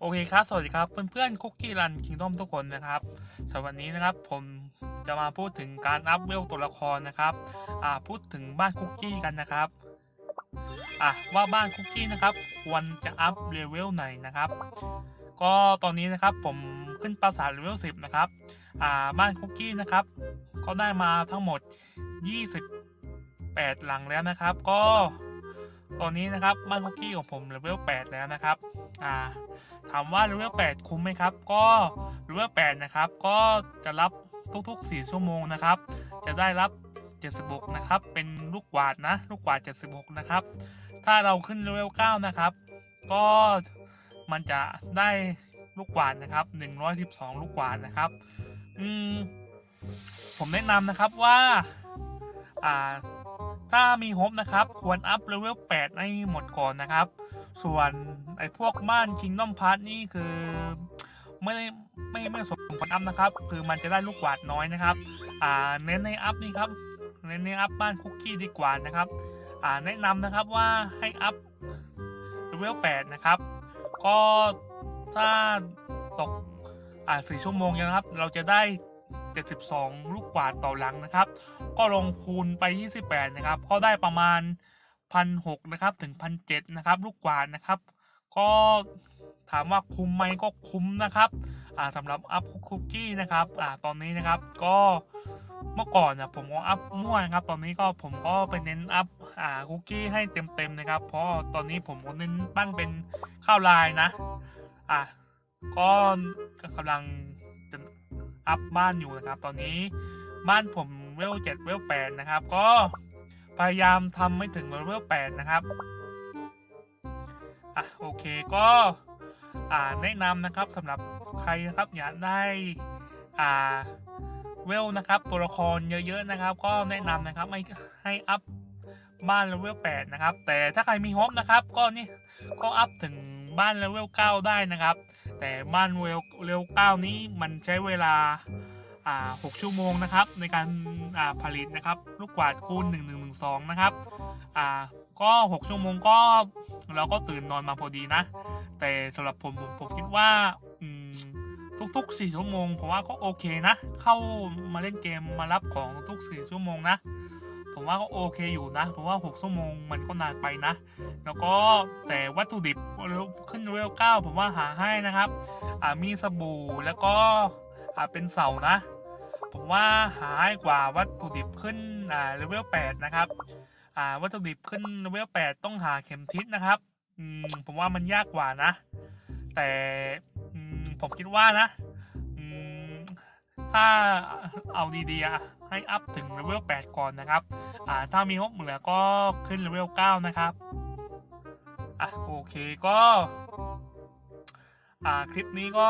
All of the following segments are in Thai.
โอเคครับ สวัสดีครับเพื่อนๆคุกกี้รันคิงดอมทุกคนนะครับสำหรับวันนี้นะครับผมจะมาพูดถึงการอัพเวลตัวละครนะครับอ่าพูดถึงบ้านคุกกี้กันนะครับอะว่าบ้านคุกกี้นะครับ ควรจะอัพเลเวลไหนนะครับ ก็ตอนนี้นะครับผมขึ้นปราสาทเลเวล10นะครับอ่าบ้านคุกกี้นะครับ ก็ได้มาทั้งหมด 28 หลังแล้วนะครับ ก็ ตอนนี้นะครับบ้านคุกกี้ของผมเลเวล8แล้วนะครับอ่าถามว่าเลเวล8คุ้มไหมครับ ก็เลเวล8นะครับ ก็จะรับทุกๆ 4 ชั่วโมงนะครับ จะได้รับ 76 นะครับ เป็นลูกกวาดนะ ลูกกวาด 76 นะครับ ถ้าเราขึ้นเลเวล9นะครับ ก็มันจะได้ลูกกวาดนะครับ 112 ลูกกวาดนะครับ อืม ผมแนะนำนะครับว่า อ่า ถ้ามีฮบนะครับ ควรอัพเลเวล8ให้หมดก่อนนะครับ ส่วนไอ้พวกบ้าน Kingdom Pass นี่คือไม่ได้ไม่ไม่สมควรอัพนะครับ คือมันจะได้ลูกกวาดน้อยนะครับ อ่าเน้นในอัพนี่ครับ เน้นในอัพบ้านคุกกี้ดีกว่านะครับ อ่าแนะนำนะครับว่าให้อัพเลเวล8นะครับ ก็ถ้าตกอ่า4ชั่วโมงนะครับ เราจะได้ 72 ลูกกวาดต่อหลังนะครับ ก็ลงคูณไป28นะครับ ก็ได้ประมาณ 1,600นะครับถึง 1,700นะครับ ลูกกวาดนะครับ ก็ถามว่าคุ้มไหมก็คุ้มนะครับอ่าสำหรับอัพคุกกี้นะครับอ่าตอนนี้นะครับก็เมื่อก่อนนะผมก็อัพมั่วนะครับ ตอนนี้ก็ผมก็ไปเน้นอัพอ่าคุกกี้ให้เต็มๆนะครับ เพราะตอนนี้ผมก็เน้นตั้งเป็นข้าวลายนะอะก็กำลัง อัพบ้านอยู่นะครับ ตอนนี้บ้านผมเวลเจ็ดเวลแปดนะครับ ก็พยายามทำไม่ถึงเวลแปดนะครับอะโอเคก็อ่าแนะนำนะครับสำหรับใครนะครับอยากได้อ่าเวลนะครับ ตัวละครเยอะๆนะครับ ก็แนะนำนะครับให้ให้อัพบ้านเลเวล8นะครับ แต่ถ้าใครมีฮอปนะครับ ก็นี่ก็อัพถึงบ้านเลเวล9ได้นะครับ แต่บ้านเลเวลเลเวล9นี้มันใช้เวลา6ชั่วโมงนะครับในการาผลิตนะครับลูกกวาดคูณ1112 นะครับก็ 6 ชั่วโมงก็เราก็ตื่นนอนมาพอดีนะ แต่สำหรับผมผมผมคิดว่าทุกๆ4ชั่วโมงผมว่าก็โอเคนะ เข้ามาเล่นเกมมารับของทุกๆ4ชั่วโมงนะ ผมว่าก็โอเคอยู่นะ ผมว่า 6 ชั่วโมงมันก็นานไปนะ แล้วก็แต่วัตถุดิบขึ้นเวลเก้าผมว่าหาให้นะครับอ่ามีสบู่แล้วก็อ่าเป็นเสานะ ผมว่าหาให้กว่าวัตถุดิบขึ้นอ่าเลเวล8นะครับอ่าวัตถุดิบขึ้นเลเวล8ต้องหาเข็มทิศนะครับอืมผมว่ามันยากกว่านะ แต่อืมผมคิดว่านะอืมถ้าเอาดีๆให้อัพถึงเลเวล8ก่อนนะครับ อ่าถ้ามีงบเหลือก็ขึ้นเลเวล9นะครับ อะโอเคก็ อ่าคลิปนี้ก็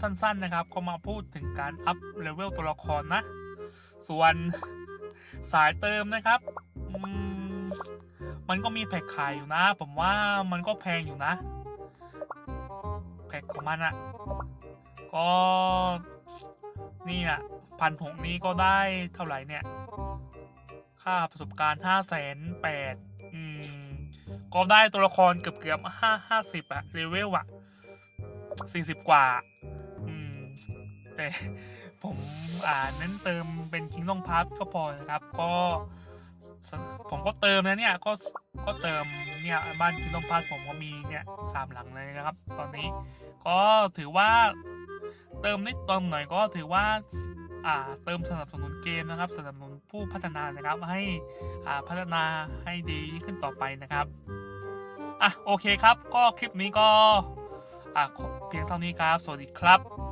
สั้นๆนะครับ ก็มาพูดถึงการอัพเลเวลตัวละครนะ ส่วนสายเติมนะครับมันก็มีแพ็คขายอยู่นะ ผมว่ามันก็แพงอยู่นะ แพ็คของมันอะก็นี่อะพันหกนี้ก็ได้เท่าไหร่เนี่ย ค่าประสบการณ์ห้าแสนแปดอืมก็ได้ตัวละครเกือบเกือบห้าห้าสิบอะเลเวลอะสี่สิบกว่า อืม แต่ผมอ่าเน้นเติมเป็นคิง d องพาร์ทก็พอนะครับ ก็ผมก็เติมนะเนี่ยก็ก็เติมเนี่ยบ้านคิง d องพาร์ทผมก็มีเนี่ยสามหลังเลยนะครับ ตอนนี้ ก็ถือว่าเติมนิดเติมหน่อยก็ถือว่า เติมสนับสนุนเกมนะครับ สนับสนุนผู้พัฒนานะครับให้พัฒนาให้ดียิ่งขึ้นต่อไปนะครับอะโอเคครับ ก็คลิปนี้ก็เพียงเท่านี้ครับ สวัสดีครับ